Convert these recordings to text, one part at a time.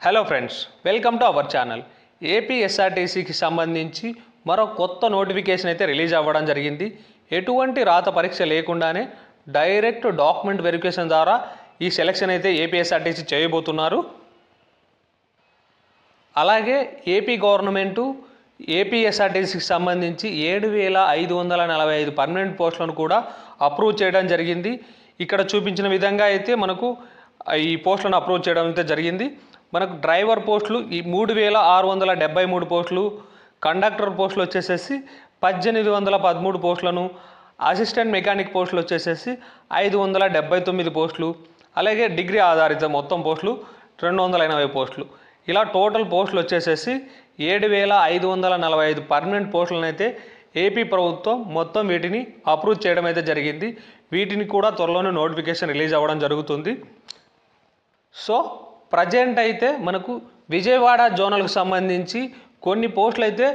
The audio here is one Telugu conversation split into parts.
Hello friends welcome to our channel ఏపీఎస్ఆర్టీసీకి సంబంధించి మరో కొత్త నోటిఫికేషన్ అయితే రిలీజ్ అవ్వడం జరిగింది. ఎటువంటి రాత పరీక్ష లేకుండానే డైరెక్ట్ డాక్యుమెంట్ వెరిఫికేషన్ ద్వారా ఈ సెలక్షన్ అయితే ఏపీఎస్ఆర్టీసీ చేయబోతున్నారు. అలాగే ఏపీ గవర్నమెంటు ఏపీఎస్ఆర్టీసీకి సంబంధించి ఏడు వేల ఐదు వందల నలభై ఐదు పర్మనెంట్ పోస్టులను కూడా అప్రూవ్ చేయడం జరిగింది. ఇక్కడ చూపించిన విధంగా అయితే మనకు ఈ పోస్టులను అప్రూవ్ చేయడం అయితే జరిగింది. మనకు డ్రైవర్ పోస్టులు ఈ మూడు వేల ఆరు వందల డెబ్బై మూడు పోస్టులు కండక్టర్ పోస్టులు వచ్చేసేసి పద్దెనిమిది వందల పదమూడు పోస్టులను అసిస్టెంట్ మెకానిక్ పోస్టులు వచ్చేసేసి ఐదు వందల డెబ్బై తొమ్మిది పోస్టులు అలాగే డిగ్రీ ఆధారిత మొత్తం పోస్టులు రెండు వందల ఎనభై పోస్టులు. ఇలా టోటల్ పోస్టులు వచ్చేసేసి ఏడు వేల ఐదు వందల నలభై ఐదు పర్మనెంట్ పోస్టులను అయితే ఏపీ ప్రభుత్వం మొత్తం వీటిని అప్రూవ్ చేయడం అయితే జరిగింది. వీటిని కూడా త్వరలోనే నోటిఫికేషన్ రిలీజ్ అవ్వడం జరుగుతుంది. సో ప్రజెంట్ అయితే మనకు విజయవాడ జోనల్కి సంబంధించి కొన్ని పోస్టులు అయితే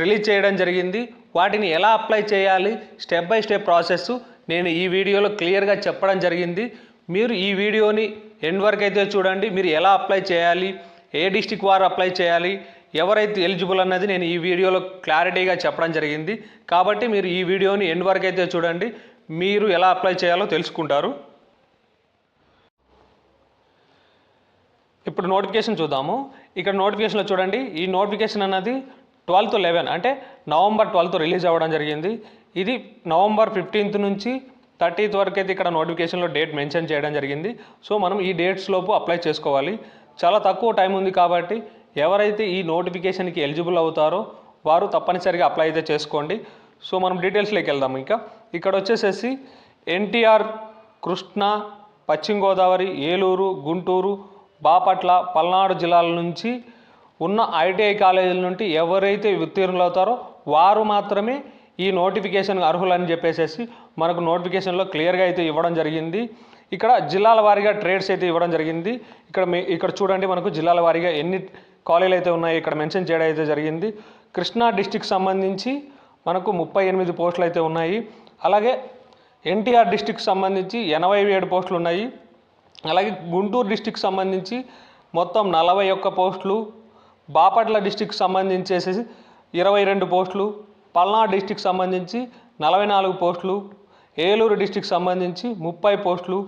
రిలీజ్ చేయడం జరిగింది. వాటిని ఎలా అప్లై చేయాలి? స్టెప్ బై స్టెప్ ప్రాసెస్ నేను ఈ వీడియోలో క్లియర్గా చెప్పడం జరిగింది. మీరు ఈ వీడియోని ఎండ్ వరకు అయితే చూడండి. మీరు ఎలా అప్లై చేయాలి? ఏ డిస్టిక్ వారు అప్లై చేయాలి? ఎవరైతే ఎలిజిబుల్ అన్నది నేను ఈ వీడియోలో క్లారిటీగా చెప్పడం జరిగింది. కాబట్టి మీరు ఈ వీడియోని ఎండ్ వరకు అయితే చూడండి. మీరు ఎలా అప్లై చేయాలో తెలుసుకుంటారు. ఇప్పుడు నోటిఫికేషన్ చూద్దాము. ఇక్కడ నోటిఫికేషన్లో చూడండి. ఈ నోటిఫికేషన్ అన్నది ట్వెల్త్ లెవెన్ అంటే నవంబర్ ట్వెల్త్ రిలీజ్ అవ్వడం జరిగింది. ఇది నవంబర్ ఫిఫ్టీన్త్ నుంచి థర్టీత్ వరకు అయితే ఇక్కడ నోటిఫికేషన్లో డేట్ మెన్షన్ చేయడం జరిగింది. సో మనం ఈ డేట్స్ లోపు అప్లై చేసుకోవాలి. చాలా తక్కువ టైం ఉంది కాబట్టి ఎవరైతే ఈ నోటిఫికేషన్కి ఎలిజిబుల్ అవుతారో వారు తప్పనిసరిగా అప్లై అయితే చేసుకోండి. సో మనం డీటెయిల్స్లోకి వెళ్దాం ఇంకా. ఇక్కడ వచ్చేసేసి ఎన్టీఆర్ కృష్ణా పశ్చిమ గోదావరి ఏలూరు గుంటూరు బాపట్ల పల్నాడు జిల్లాల నుంచి ఉన్న ఐటీఐ కాలేజీల నుండి ఎవరైతే ఉత్తీర్ణులు అవుతారో వారు మాత్రమే ఈ నోటిఫికేషన్ అర్హులని చెప్పేసేసి మనకు నోటిఫికేషన్లో క్లియర్గా అయితే ఇవ్వడం జరిగింది. ఇక్కడ జిల్లాల వారీగా ట్రేడ్స్ అయితే ఇవ్వడం జరిగింది. ఇక్కడ మీ ఇక్కడ చూడండి మనకు జిల్లాల వారీగా ఎన్ని కాలేజీలు అయితే ఉన్నాయి ఇక్కడ మెన్షన్ చేయడం అయితే జరిగింది. కృష్ణా డిస్టిక్ సంబంధించి మనకు ముప్పై ఎనిమిది పోస్టులు అయితే ఉన్నాయి. అలాగే ఎన్టీఆర్ డిస్టిక్ సంబంధించి ఎనభై ఏడు పోస్టులు ఉన్నాయి. అలాగే గుంటూరు డిస్టిక్ సంబంధించి మొత్తం నలభై ఒక్క పోస్టులు బాపట్ల డిస్టిక్ సంబంధించేసి ఇరవై రెండు పోస్టులు పల్నాడు డిస్టిక్ సంబంధించి నలభై నాలుగు పోస్టులు ఏలూరు డిస్టిక్ సంబంధించి ముప్పై పోస్టులు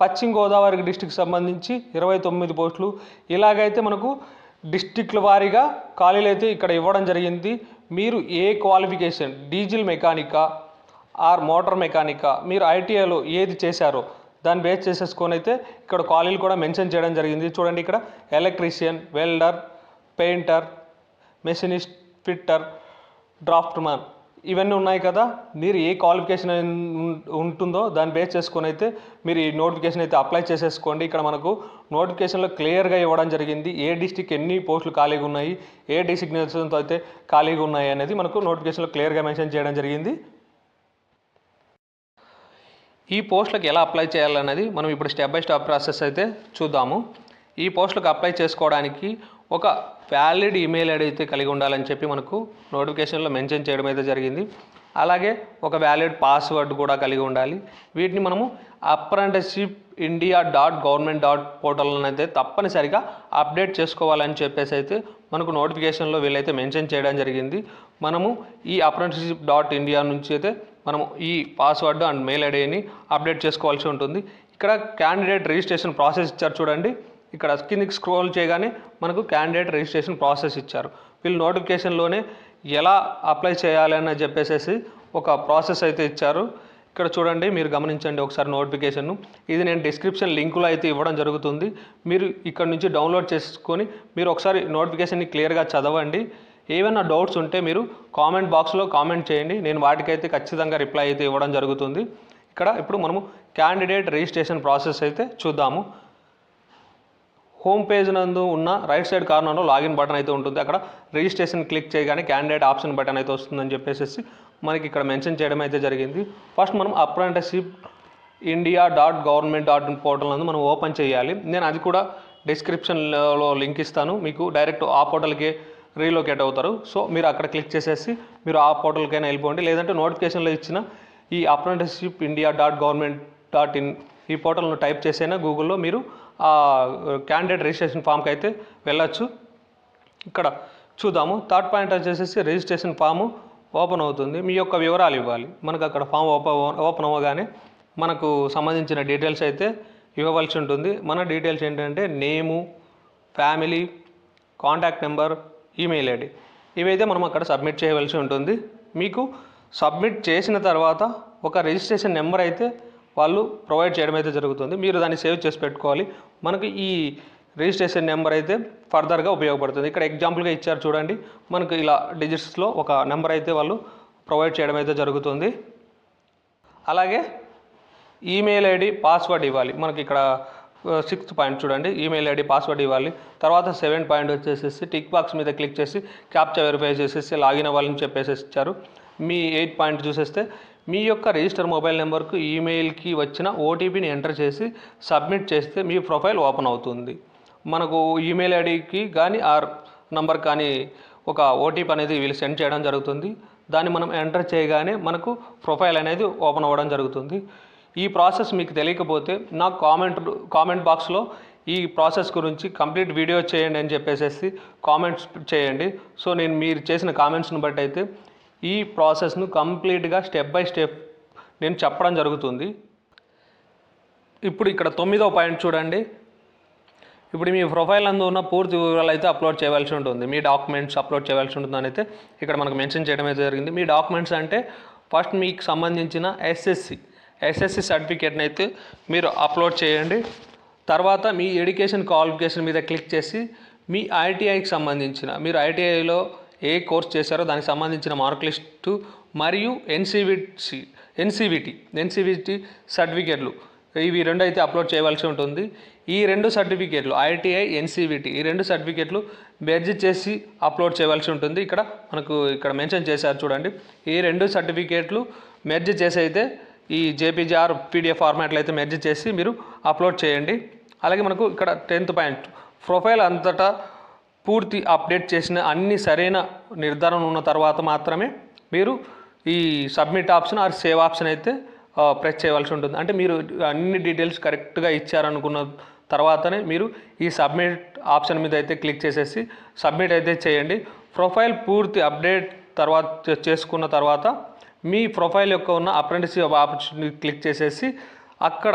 పశ్చిమ గోదావరి డిస్టిక్ సంబంధించి ఇరవై తొమ్మిది పోస్టులు. ఇలాగైతే మనకు డిస్టిక్ల వారీగా ఖాళీలు అయితే ఇక్కడ ఇవ్వడం జరిగింది. మీరు ఏ క్వాలిఫికేషన్? డీజిల్ మెకానికా ఆర్ మోటార్ మెకానికా? మీరు ఐటీఐలో ఏది చేశారో దాన్ని బేస్ చేసేసుకొని అయితే ఇక్కడ కాలేజీలు కూడా మెన్షన్ చేయడం జరిగింది. చూడండి ఇక్కడ electrician welder painter machinist fitter draughtsman ఇవన్నీ ఉన్నాయి కదా. మీరు ఏ క్వాలిఫికేషన్ ఉంటుందో దాన్ని బేస్ చేసుకొని అయితే మీరు ఈ నోటిఫికేషన్ అయితే అప్లై చేసేసుకోండి. ఇక్కడ మనకు నోటిఫికేషన్లో క్లియర్గా ఇవ్వడం జరిగింది. ఏ డిస్టిక్ ఎన్ని పోస్టులు ఖాళీగా ఉన్నాయి ఏ డిసిగ్నేషన్తో అయితే ఖాళీగా ఉన్నాయి అనేది మనకు నోటిఫికేషన్లో క్లియర్గా మెన్షన్ చేయడం జరిగింది. ఈ పోస్టులకు ఎలా అప్లై చేయాలన్నది మనం ఇప్పుడు స్టెప్ బై స్టెప్ ప్రాసెస్ అయితే చూద్దాము. ఈ పోస్టులకు అప్లై చేసుకోవడానికి ఒక వ్యాలిడ్ ఈమెయిల్ ఐడి అయితే కలిగి ఉండాలని చెప్పి మనకు నోటిఫికేషన్లో మెన్షన్ చేయడం అయితే జరిగింది. అలాగే ఒక వ్యాలిడ్ పాస్వర్డ్ కూడా కలిగి ఉండాలి. వీటిని మనము apprenticeship India dot government dot portal అయితే తప్పనిసరిగా అప్డేట్ చేసుకోవాలని చెప్పేసి అయితే మనకు నోటిఫికేషన్లో వీళ్ళైతే మెన్షన్ చేయడం జరిగింది. మనము ఈ అప్రెంటిస్షిప్ డాట్ ఇండియా నుంచి అయితే మనము ఈ పాస్వర్డ్ అండ్ మెయిల్ ఐడిని అప్డేట్ చేసుకోవాల్సి ఉంటుంది. ఇక్కడ క్యాండిడేట్ రిజిస్ట్రేషన్ ప్రాసెస్ ఇచ్చారు చూడండి. ఇక్కడ కిందికి స్క్రోల్ చేయగానే మనకు క్యాండిడేట్ రిజిస్ట్రేషన్ ప్రాసెస్ ఇచ్చారు. వీళ్ళు నోటిఫికేషన్లోనే ఎలా అప్లై చేయాలి అని చెప్పేసి ఒక ప్రాసెస్ అయితే ఇచ్చారు. ఇక్కడ చూడండి మీరు గమనించండి ఒకసారి నోటిఫికేషన్ ఇది నేను డిస్క్రిప్షన్ లింకులో అయితే ఇవ్వడం జరుగుతుంది. మీరు ఇక్కడ నుంచి డౌన్లోడ్ చేసుకొని మీరు ఒకసారి నోటిఫికేషన్ని క్లియర్గా చదవండి. ఏమైనా డౌట్స్ ఉంటే మీరు కామెంట్ బాక్స్లో కామెంట్ చేయండి. నేను వాటికైతే ఖచ్చితంగా రిప్లై అయితే ఇవ్వడం జరుగుతుంది. ఇక్కడ ఇప్పుడు మనము క్యాండిడేట్ రిజిస్ట్రేషన్ ప్రాసెస్ అయితే చూద్దాము. హోమ్ పేజ్ నందు ఉన్న రైట్ సైడ్ కార్నర్లో లాగిన్ బటన్ అయితే ఉంటుంది. అక్కడ రిజిస్ట్రేషన్ క్లిక్ చేయగానే క్యాండిడేట్ ఆప్షన్ బటన్ అయితే వస్తుందని చెప్పేసి మనకి ఇక్కడ మెన్షన్ చేయడం అయితే జరిగింది. ఫస్ట్ మనం apprenticeship India dot government dot in portal నందు మనం ఓపెన్ చేయాలి. నేను అది కూడా డిస్క్రిప్షన్లో లింక్ ఇస్తాను. మీకు డైరెక్ట్ ఆ పోర్టల్కి రీలోకేట్ అవుతారు. సో మీరు అక్కడ క్లిక్ చేసేసి మీరు ఆ పోర్టల్కైనా వెళ్ళిపోండి. లేదంటే నోటిఫికేషన్లో ఇచ్చిన ఈ apprenticeship India dot government dot in ఈ పోర్టల్ను టైప్ చేసైనా గూగుల్లో మీరు క్యాండిడేట్ రిజిస్ట్రేషన్ ఫామ్కి అయితే వెళ్ళొచ్చు. ఇక్కడ చూద్దాము. థర్డ్ పాయింట్ వచ్చేసి రిజిస్ట్రేషన్ ఫాము ఓపెన్ అవుతుంది. మీ యొక్క వివరాలు ఇవ్వాలి. మనకు అక్కడ ఫామ్ ఓపెన్ ఓపెన్ అవ్వగానే మనకు సంబంధించిన డీటెయిల్స్ అయితే ఇవ్వవలసి ఉంటుంది. మన డీటెయిల్స్ ఏంటంటే name family contact number email ID. ఇవైతే మనం అక్కడ సబ్మిట్ చేయవలసి ఉంటుంది. మీకు సబ్మిట్ చేసిన తర్వాత ఒక రిజిస్ట్రేషన్ నెంబర్ అయితే వాళ్ళు ప్రొవైడ్ చేయడం అయితే జరుగుతుంది. మీరు దాన్ని సేవ్ చేసి పెట్టుకోవాలి. మనకు ఈ రిజిస్ట్రేషన్ నెంబర్ అయితే ఫర్దర్గా ఉపయోగపడుతుంది. ఇక్కడ ఎగ్జాంపుల్గా ఇచ్చారు చూడండి. మనకు ఇలా డిజిట్స్లో ఒక నెంబర్ అయితే వాళ్ళు ప్రొవైడ్ చేయడం అయితే జరుగుతుంది. అలాగే ఈమెయిల్ ఐడి పాస్వర్డ్ ఇవ్వాలి. మనకి ఇక్కడ సిక్స్త్ పాయింట్ చూడండి. ఈమెయిల్ ఐడి పాస్వర్డ్ ఇవ్వాలి. తర్వాత సెవెన్ పాయింట్ వచ్చేసేసి టిక్ బాక్స్ మీద క్లిక్ చేసి క్యాప్చా వెరిఫై చేసేసి లాగిన్ అవ్వాలని చెప్పేసి ఇచ్చారు. మీ ఎయిట్ పాయింట్ చూసేస్తే మీ యొక్క రిజిస్టర్ మొబైల్ నెంబర్కు ఈమెయిల్కి వచ్చిన ఓటీపీని ఎంటర్ చేసి సబ్మిట్ చేస్తే మీ ప్రొఫైల్ ఓపెన్ అవుతుంది. మనకు ఈమెయిల్ ఐడికి కానీ ఆర్ నంబర్ కానీ ఒక ఓటీపీ అనేది వీళ్ళు సెండ్ చేయడం జరుగుతుంది. దాన్ని మనం ఎంటర్ చేయగానే మనకు ప్రొఫైల్ అనేది ఓపెన్ అవ్వడం జరుగుతుంది. ఈ ప్రాసెస్ మీకు తెలియకపోతే నాకు కామెంట్ కామెంట్ బాక్స్లో ఈ ప్రాసెస్ గురించి కంప్లీట్ వీడియో చేయండి అని చెప్పేసి కామెంట్స్ చేయండి. సో నేను మీరు చేసిన కామెంట్స్ని బట్టి అయితే ఈ ప్రాసెస్ను కంప్లీట్గా స్టెప్ బై స్టెప్ నేను చెప్పడం జరుగుతుంది. ఇప్పుడు ఇక్కడ తొమ్మిదో పాయింట్ చూడండి. ఇప్పుడు మీ ప్రొఫైల్ అందు ఉన్న పూర్తి వివరాలు అయితే అప్లోడ్ చేయవలసి ఉంటుంది. మీ డాక్యుమెంట్స్ అప్లోడ్ చేయవలసి ఉంటుందని అయితే ఇక్కడ మనకు మెన్షన్ చేయడం అయితే జరిగింది. మీ డాక్యుమెంట్స్ అంటే ఫస్ట్ మీకు సంబంధించిన ఎస్ఎస్సి ఎస్ఎస్సి సర్టిఫికేట్ని అయితే మీరు అప్లోడ్ చేయండి. తర్వాత మీ ఎడ్యుకేషన్ క్వాలిఫికేషన్ మీద క్లిక్ చేసి మీ ఐటీఐకి సంబంధించిన మీరు ఐటీఐలో ఏ కోర్స్ చేశారో దానికి సంబంధించిన మార్క్ లిస్టు మరియు ఎన్సీవిటి ఎన్సీవిటి ఎన్సీవిటి సర్టిఫికేట్లు. ఇవి రెండు అయితే అప్లోడ్ చేయవలసి ఉంటుంది. ఈ రెండు సర్టిఫికేట్లు ఐటీఐ ఎన్సీవిటి ఈ రెండు సర్టిఫికేట్లు బెర్జ్ చేసి అప్లోడ్ చేయవలసి ఉంటుంది. ఇక్కడ మనకు ఇక్కడ మెన్షన్ చేశారు చూడండి. ఈ రెండు సర్టిఫికేట్లు మెర్జ్ చేసి అయితే ఈ జేపీజీఆర్ పీడిఎఫ్ ఫార్మాట్లో అయితే మెర్జ్ చేసి మీరు అప్లోడ్ చేయండి. అలాగే మనకు ఇక్కడ టెన్త్ పాయింట్ ప్రొఫైల్ అంతటా పూర్తి అప్డేట్ చేసిన అన్ని సరైన నిర్ధారణ ఉన్న తర్వాత మాత్రమే మీరు ఈ submit option or save option అయితే ప్రెస్ చేయవలసి ఉంటుంది. అంటే మీరు అన్ని డీటెయిల్స్ కరెక్ట్గా ఇచ్చారనుకున్న తర్వాతనే మీరు ఈ సబ్మిట్ ఆప్షన్ మీద అయితే క్లిక్ చేసేసి సబ్మిట్ అయితే చేయండి. ప్రొఫైల్ పూర్తి అప్డేట్ తర్వాత చేసుకున్న తర్వాత మీ ప్రొఫైల్ యొక్క ఉన్న అప్రెంటిస్షిప్ ఆపర్చునిటీ క్లిక్ చేసేసి అక్కడ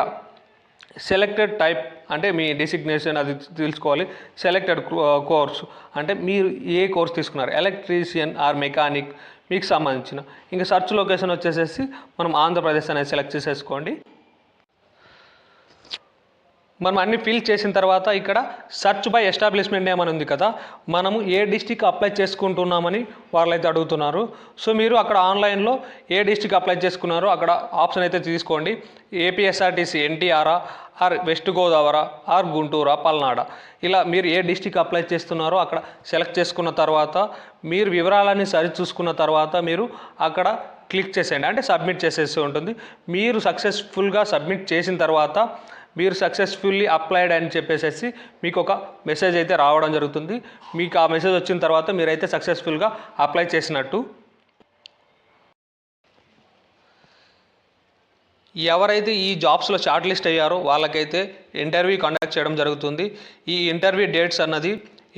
సెలెక్టెడ్ టైప్ అంటే మీ డిసిగ్నేషన్ అది తెలుసుకోవాలి. సెలెక్టెడ్ కోర్స్ అంటే మీరు ఏ కోర్స్ తీసుకున్నారు? Electrician or mechanic? మీకు సంబంధించిన. ఇంకా సర్చ్ లొకేషన్ వచ్చేసేసి మనం ఆంధ్రప్రదేశ్ అనేది సెలెక్ట్ చేసేసుకోండి. మనం అన్ని ఫిల్ చేసిన తర్వాత ఇక్కడ సర్చ్ బై ఎస్టాబ్లిష్మెంట్ నేమ్ అని ఉంది కదా మనము ఏ డిస్టిక్ అప్లై చేసుకుంటున్నామని వాళ్ళైతే అడుగుతున్నారు. సో మీరు అక్కడ ఆన్లైన్లో ఏ డిస్టిక్ అప్లై చేసుకున్నారో అక్కడ ఆప్షన్ అయితే తీసుకోండి. ఏపీఎస్ఆర్టీసీ ఎన్టీఆరా ఆర్ వెస్ట్ గోదావరి ఆర్ గుంటూరా పల్నాడ ఇలా మీరు ఏ డిస్టిక్ అప్లై చేస్తున్నారో అక్కడ సెలెక్ట్ చేసుకున్న తర్వాత మీరు వివరాలన్నీ సరి చూసుకున్న తర్వాత మీరు అక్కడ క్లిక్ చేసేయండి. అంటే సబ్మిట్ చేసేసి ఉంటుంది. మీరు సక్సెస్ఫుల్గా సబ్మిట్ చేసిన తర్వాత మీరు సక్సెస్ఫుల్లీ అప్లైడ్ అని చెప్పేసి మీకు ఒక మెసేజ్ అయితే రావడం జరుగుతుంది. మీకు ఆ మెసేజ్ వచ్చిన తర్వాత మీరైతే సక్సెస్ఫుల్గా అప్లై చేసినట్టు. ఎవరైతే ఈ జాబ్స్లో షార్ట్ లిస్ట్ అయ్యారో వాళ్ళకైతే ఇంటర్వ్యూ కండక్ట్ చేయడం జరుగుతుంది. ఈ ఇంటర్వ్యూ డేట్స్ అన్నది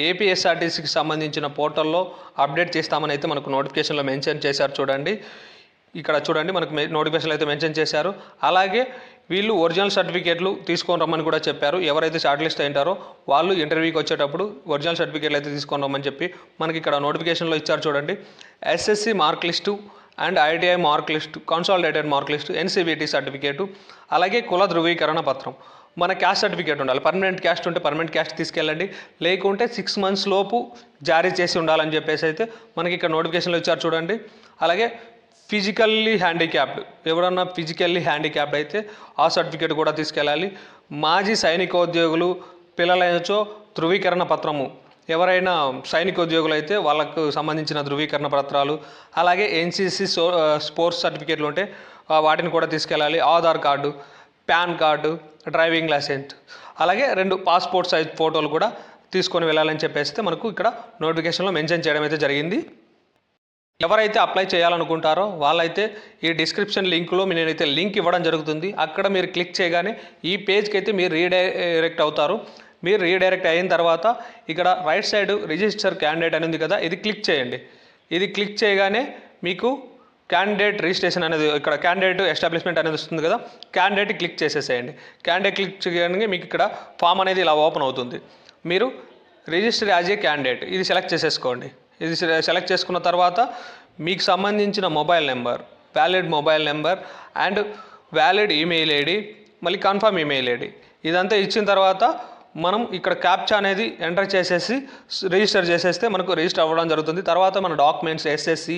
ఏపీఎస్ఆర్టీసీకి సంబంధించిన పోర్టల్లో అప్డేట్ చేస్తామని అయితే మనకు నోటిఫికేషన్లో మెన్షన్ చేశారు చూడండి. ఇక్కడ చూడండి మనకు నోటిఫికేషన్లో అయితే మెన్షన్ చేశారు. అలాగే వీళ్ళు ఒరిజినల్ సర్టిఫికేట్లు తీసుకొని రమ్మని కూడా చెప్పారు. ఎవరైతే షార్ట్ లిస్ట్ అయింటారో వాళ్ళు ఇంటర్వ్యూకి వచ్చేటప్పుడు ఒరిజినల్ సర్టిఫికేట్లు అయితే తీసుకొని రమ్మని చెప్పి మనకి ఇక్కడ నోటిఫికేషన్లో ఇచ్చారు చూడండి. SSC mark list and ITI mark list consolidated mark list NCVT certificate అలాగే కుల ధృవీకరణ పత్రం. మన క్యాస్ట్ సర్టిఫికేట్ ఉండాలి. పర్మనెంట్ క్యాస్ట్ ఉంటే పర్మనెంట్ క్యాస్ట్ తీసుకెళ్ళండి. లేకుంటే సిక్స్ మంత్స్ లోపు జారీ చేసి ఉండాలని చెప్పేసి అయితే మనకి ఇక్కడ నోటిఫికేషన్లో ఇచ్చారు చూడండి. అలాగే ఫిజికల్లీ హ్యాండిక్యాప్డ్ ఎవరన్నా ఫిజికల్లీ హ్యాండిక్యాప్డ్ అయితే ఆ సర్టిఫికేట్ కూడా తీసుకెళ్ళాలి. మాజీ సైనికోద్యోగులు పిల్లలైనచో ధృవీకరణ పత్రము. ఎవరైనా సైనికోద్యోగులు అయితే వాళ్ళకు సంబంధించిన ధృవీకరణ పత్రాలు అలాగే ఎన్సీసీ సో స్పోర్ట్స్ సర్టిఫికేట్లు ఉంటే వాటిని కూడా తీసుకెళ్ళాలి. Aadhaar card PAN card driving licence. అలాగే రెండు పాస్పోర్ట్ సైజ్ ఫోటోలు కూడా తీసుకొని వెళ్ళాలని చెప్పేస్తే మనకు ఇక్కడ నోటిఫికేషన్లో మెన్షన్ చేయడం అయితే జరిగింది. ఎవరైతే అప్లై చేయాలనుకుంటారో వాళ్ళైతే ఈ డిస్క్రిప్షన్ లింక్లో నేనైతే లింక్ ఇవ్వడం జరుగుతుంది. అక్కడ మీరు క్లిక్ చేయగానే ఈ పేజ్కి అయితే మీరు రీడైరెక్ట్ అవుతారు. మీరు రీడైరెక్ట్ అయిన తర్వాత ఇక్కడ రైట్ సైడ్ రిజిస్టర్ క్యాండిడేట్ అని ఉంది కదా ఇది క్లిక్ చేయండి. ఇది క్లిక్ చేయగానే మీకు క్యాండిడేట్ రిజిస్ట్రేషన్ అనేది ఇక్కడ క్యాండిడేట్ ఎస్టాబ్లిష్మెంట్ అనేది వస్తుంది కదా క్యాండిడేట్ క్లిక్ చేసేసేయండి. క్యాండిడేట్ క్లిక్ చేయగానే మీకు ఇక్కడ ఫామ్ అనేది ఇలా ఓపెన్ అవుతుంది. మీరు రిజిస్టర్ యాజ్ ఏ క్యాండిడేట్ ఇది సెలెక్ట్ చేసేసుకోండి. ఇది సెలెక్ట్ చేసుకున్న తర్వాత మీకు సంబంధించిన mobile number valid mobile number and valid email ID మళ్ళీ కన్ఫర్మ్ ఈమెయిల్ ఐడి. ఇదంతా ఇచ్చిన తర్వాత మనం ఇక్కడ క్యాప్చా అనేది ఎంటర్ చేసేసి రిజిస్టర్ చేసేస్తే మనకు రిజిస్టర్ అవ్వడం జరుగుతుంది. తర్వాత మన డాక్యుమెంట్స్ ఎస్ఎస్సి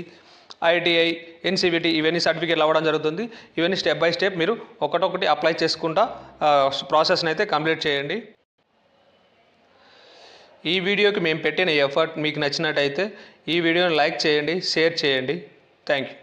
ఐటీఐ ఎన్సీబీటీ ఇవన్నీ సర్టిఫికేట్లు అవ్వడం జరుగుతుంది. ఇవన్నీ స్టెప్ బై స్టెప్ మీరు ఒకటొకటి అప్లై చేసుకుంటా ప్రాసెస్ని అయితే కంప్లీట్ చేయండి. ఈ వీడియోకి మేము పెట్టిన ఎఫర్ట్ మీకు నచ్చినట్టయితే ఈ వీడియోని లైక్ చేయండి షేర్ చేయండి. Thank you